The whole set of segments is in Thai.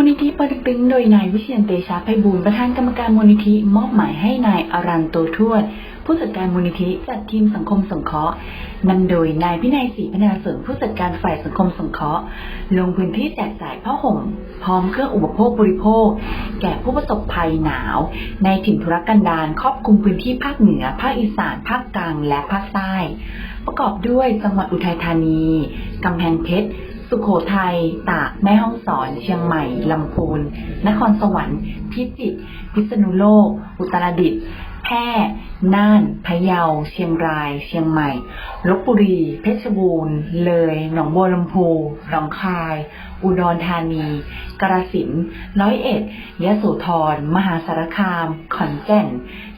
ูลนิธิปตึงโดยนายวิเชียนเตชะไพบูลประธานกรรมการมูลนิธิมอบหมายให้นายอรันโตทวด ผู้จัดการมูลนิธิจัดทีมสังคมสงเคราะห์นำโดยนายพินัยศรีพนาเสริมผู้จัดการฝ่ายสังคมสงเคราะห์ลงพื้นที่แจกจ่ายผ้าห่ม พร้อมเครื่องอุปโภคบริโภค แก่ผู้ประสบภัยหนาว ในถิ่นทุรกันดารครอบคลุมพื้นที่ภาคเหนือ ภาคอีสานภาคกลางและภาคใต้ ประกอบด้วยจังหวัดอุทัยธานีกำแพงเพชร สุโขทัยตากแม่ฮ่องสอน เชียงใหม่ ลำพูน นครสวรรค์ พิจิตร พิษณุโลก อุตรดิตถ์ แพร่ น่าน พะเยา เชียงราย เชียงใหม่ ลบบุรี เพชรบูรณ์ เลย หนองบัวลำพูหนองคาย อุดรธานีกาฬสินร้อยเอ็ด ยะโสธร มหาสารคาม ขอนแก่น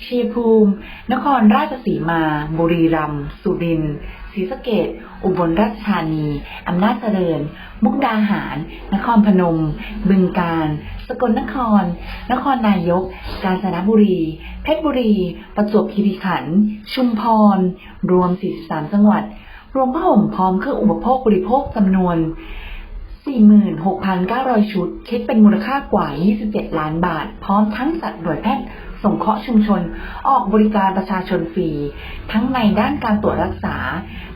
ชีภูมิ นครราชสีมา บุรีรัมย์ สุรินทร์ ศรีสะเกษอุบลราชธานี อำนาจเจริญ มุกดาหาร นครพนม บึงกาฬ สกลนคร นครนายก กาญจนบุรี เพชรบุรี ประจวบคีรีขันธ์ ชุมพร รวม 43 จังหวัด รวมผ้าห่มพร้อมเครื่องอุปโภคบริโภคจำนวน 46,900 ชุด คิดเป็นมูลค่ากว่า 27 ล้านบาท พร้อมทั้งจัดหน่วยแพทย์ สงเคราะห์ชุมชน ออกบริการประชาชนฟรี ทั้งในด้านการตรวจรักษา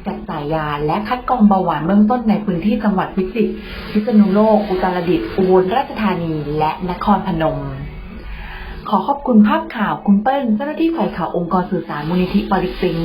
จัดจ่ายยา และคัดกรองเบาหวานเบื้องต้นในพื้นที่จังหวัดพิจิตร พิษณุโลก อุตรดิตถ์ อุบลราชธานี และนครพนม ขอขอบคุณภาพข่าวคุณเปิ้ล เจ้าหน้าที่ฝ่ายข่าวองค์กรสื่อสารมูลนิธิปริซิง